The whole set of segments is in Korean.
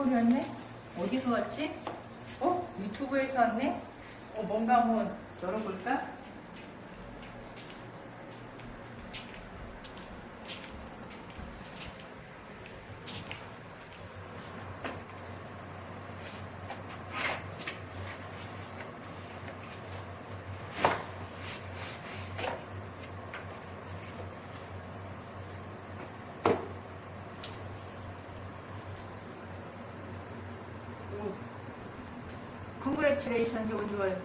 선물이었네? 어디서 왔지? 어? 유튜브에서 왔네? 어, 뭔가 한번 열어볼까? Congratulations on your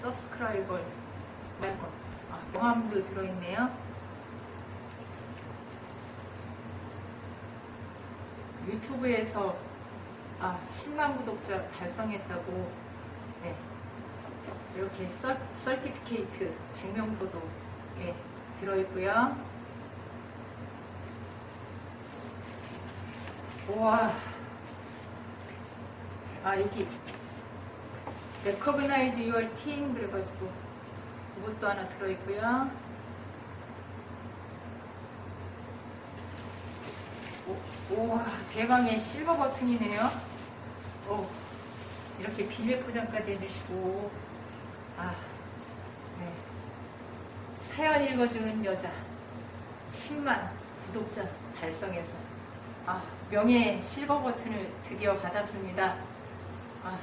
subscriber. 아, 명함도 들어있네요. 유튜브에서 아, 10만 구독자 달성했다고 네. 이렇게 설, 설티피케이트 증명서도 예, 들어있고요. 우와. 아, 여기 Recognize your team 그래가지고 이것도 하나 들어있고요. 오, 우와 대방의 실버 버튼이네요. 오, 이렇게 비밀 포장까지 해주시고 아, 네. 사연 읽어주는 여자 10만 구독자 달성해서 아, 명예 실버 버튼을 드디어 받았습니다. 아,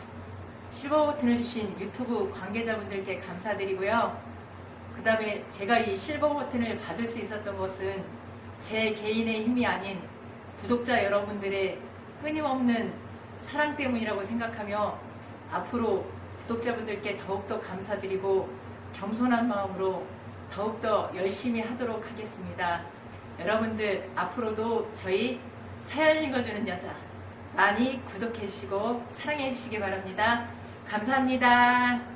실버 버튼을 주신 유튜브 관계자분들께 감사드리고요. 그 다음에 제가 이 실버 버튼을 받을 수 있었던 것은 제 개인의 힘이 아닌 구독자 여러분들의 끊임없는 사랑 때문이라고 생각하며 앞으로 구독자분들께 더욱더 감사드리고 겸손한 마음으로 더욱더 열심히 하도록 하겠습니다. 여러분들 앞으로도 저희 사연 읽어주는 여자 많이 구독해 주시고 사랑해 주시기 바랍니다. 감사합니다.